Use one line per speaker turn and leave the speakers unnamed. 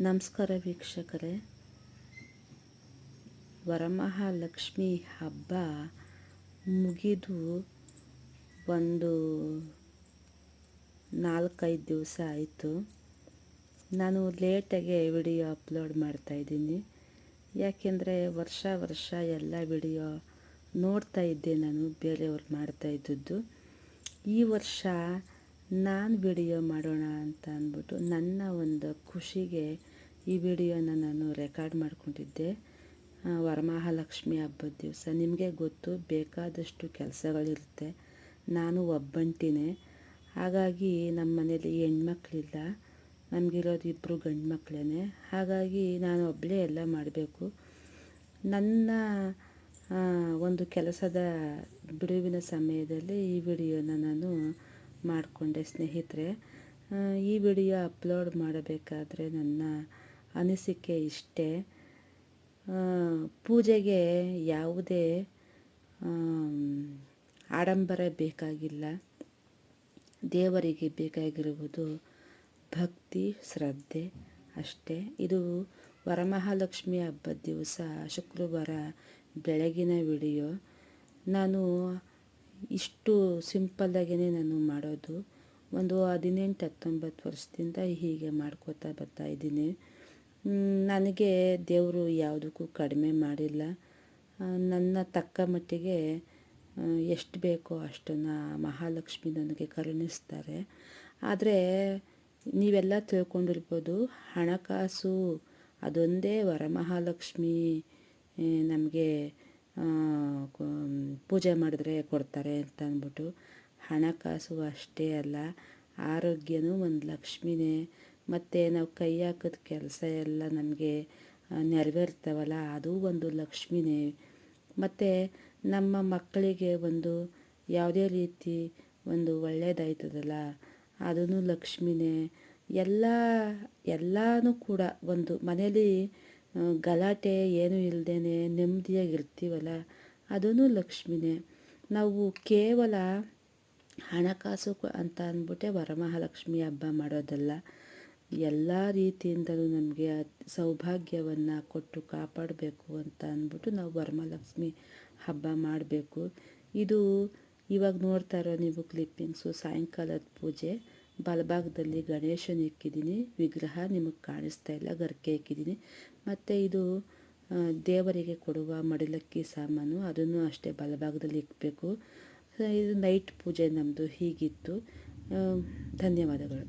ನಮಸ್ಕಾರ ವೀಕ್ಷಕರೇ. ವರಮಹಾಲಕ್ಷ್ಮಿ ಹಬ್ಬ ಮುಗಿದು ಒಂದು ನಾಲ್ಕೈದು ದಿವಸ ಆಯಿತು. ನಾನು ಲೇಟಾಗೆ ವಿಡಿಯೋ ಅಪ್ಲೋಡ್ ಮಾಡ್ತಾಯಿದ್ದೀನಿ ಯಾಕೆಂದರೆ ವರ್ಷ ವರ್ಷ ಎಲ್ಲ ವಿಡಿಯೋ ನೋಡ್ತಾ ಇದ್ದೆ ನಾನು, ಬೇರೆಯವ್ರು ಮಾಡ್ತಾಯಿದ್ದದ್ದು ಈ ವರ್ಷ ನಾನು ವಿಡಿಯೋ ಮಾಡೋಣ ಅಂತ ಅಂದ್ಬಿಟ್ಟು ನನ್ನ ಒಂದು ಖುಷಿಗೆ ಈ ವಿಡಿಯೋನ ನಾನು ರೆಕಾರ್ಡ್ ಮಾಡ್ಕೊಂಡಿದ್ದೆ. ವರಮಹಾಲಕ್ಷ್ಮಿ ಹಬ್ಬದ ದಿವಸ. ನಿಮಗೆ ಗೊತ್ತು, ಬೇಕಾದಷ್ಟು ಕೆಲಸಗಳಿರುತ್ತೆ. ನಾನು ಒಬ್ಬಂಟಿನೇ. ಹಾಗಾಗಿ ನಮ್ಮ ಮನೇಲಿ ಹೆಣ್ಮಕ್ಳಿಲ್ಲ. ನಮಗಿರೋದು ಇಬ್ಬರು ಗಂಡು ಮಕ್ಕಳೇ ಹಾಗಾಗಿ ನಾನು ಒಬ್ಬಳೇ ಎಲ್ಲ ಮಾಡಬೇಕು. ನನ್ನ ಒಂದು ಕೆಲಸದ ಬಿಡುವಿನ ಸಮಯದಲ್ಲಿ ಈ ವಿಡಿಯೋನ ನಾನು ಮಾಡಿಕೊಂಡೆ ಸ್ನೇಹಿತರೆ ಈ ವಿಡಿಯೋ ಅಪ್ಲೋಡ್ ಮಾಡಬೇಕಾದ್ರೆ ನನ್ನ ಅನಿಸಿಕೆ ಇಷ್ಟೇ. ಪೂಜೆಗೆ ಯಾವುದೇ ಆಡಂಬರ ಬೇಕಾಗಿಲ್ಲ. ದೇವರಿಗೆ ಬೇಕಾಗಿರುವುದು ಭಕ್ತಿ, ಶ್ರದ್ಧೆ ಅಷ್ಟೇ. ಇದು ವರಮಹಾಲಕ್ಷ್ಮಿ ಹಬ್ಬದ ದಿವಸ, ಶುಕ್ರವಾರ ಬೆಳಗಿನ ವಿಡಿಯೋ. ನಾನು ಇಷ್ಟು ಸಿಂಪಲ್ಲಾಗೇ ನಾನು ಮಾಡೋದು. ಒಂದು ಹದಿನೆಂಟು, ಹತ್ತೊಂಬತ್ತು ವರ್ಷದಿಂದ ಹೀಗೆ ಮಾಡ್ಕೋತಾ ಬರ್ತಾ ಇದ್ದೀನಿ. ನನಗೆ ದೇವರು ಯಾವುದಕ್ಕೂ ಕಡಿಮೆ ಮಾಡಿಲ್ಲ. ನನ್ನ ತಕ್ಕ ಮಟ್ಟಿಗೆ ಎಷ್ಟು ಬೇಕೋ ಅಷ್ಟನ್ನು ಮಹಾಲಕ್ಷ್ಮಿ ನನಗೆ ಕರುಣಿಸ್ತಾರೆ. ಆದರೆ ನೀವೆಲ್ಲ ತಿಳ್ಕೊಂಡಿರ್ಬೋದು, ಹಣಕಾಸು ಅದೊಂದೇ ವರಮಹಾಲಕ್ಷ್ಮಿ ನಮಗೆ ಪೂಜೆ ಮಾಡಿದ್ರೆ ಕೊಡ್ತಾರೆ ಅಂತ ಅಂದ್ಬಿಟ್ಟು ಹಣಕಾಸು ಅಷ್ಟೇ ಅಲ್ಲ, ಆರೋಗ್ಯನೂ ಒಂದು ಲಕ್ಷ್ಮಿನೇ. ಮತ್ತು ನಾವು ಕೈ ಹಾಕಿದ ಕೆಲಸ ಎಲ್ಲ ನಮಗೆ ನೆರವೇರ್ತವಲ್ಲ, ಅದು ಒಂದು ಲಕ್ಷ್ಮಿನೇ. ಮತ್ತು ನಮ್ಮ ಮಕ್ಕಳಿಗೆ ಒಂದು ಯಾವುದೇ ರೀತಿ ಒಂದು ಒಳ್ಳೆಯದಾಯ್ತದಲ್ಲ ಅದೂ ಲಕ್ಷ್ಮಿನೇ. ಎಲ್ಲ, ಎಲ್ಲನೂ ಕೂಡ ಒಂದು ಮನೇಲಿ ಗಲಾಟೆ ಏನೂ ಇಲ್ಲದೇ ನೆಮ್ಮದಿಯಾಗಿರ್ತೀವಲ್ಲ ಅದೂ ಲಕ್ಷ್ಮಿನೇ. ನಾವು ಕೇವಲ ಹಣಕಾಸು ಅಂತ ಅಂದ್ಬಿಟ್ಟೆ ವರಮಹಾಲಕ್ಷ್ಮಿ ಹಬ್ಬ ಮಾಡೋದಲ್ಲ. ಎಲ್ಲ ರೀತಿಯಿಂದಲೂ ನಮಗೆ ಸೌಭಾಗ್ಯವನ್ನು ಕೊಟ್ಟು ಕಾಪಾಡಬೇಕು ಅಂತ ಅಂದ್ಬಿಟ್ಟು ನಾವು ವರಮಹಾಲಕ್ಷ್ಮಿ ಹಬ್ಬ ಮಾಡಬೇಕು. ಇದು ಇವಾಗ ನೋಡ್ತಾ ಇರೋ ನೀವು ಕ್ಲಿಪ್ಪಿಂಗ್ಸು, ಸಾಯಂಕಾಲದ ಪೂಜೆ, ಬಲಭಾಗದಲ್ಲಿ ಗಣೇಶನ ಇಕ್ಕಿದ್ದೀನಿ. ವಿಗ್ರಹ ನಿಮಗೆ ಕಾಣಿಸ್ತಾ ಇಲ್ಲ, ಗರ್ಕೆ ಇಕ್ಕಿದ್ದೀನಿ. ಮತ್ತು ಇದು ದೇವರಿಗೆ ಕೊಡುವ ಮಡಿಲಕ್ಕಿ ಸಾಮಾನು ಅದನ್ನು ಅಷ್ಟೇ ಬಲಭಾಗದಲ್ಲಿ ಇಕ್ಕಬೇಕು ಇದು ನೈಟ್ ಪೂಜೆ ನಮ್ಮದು ಹೀಗಿತ್ತು. ಧನ್ಯವಾದಗಳು.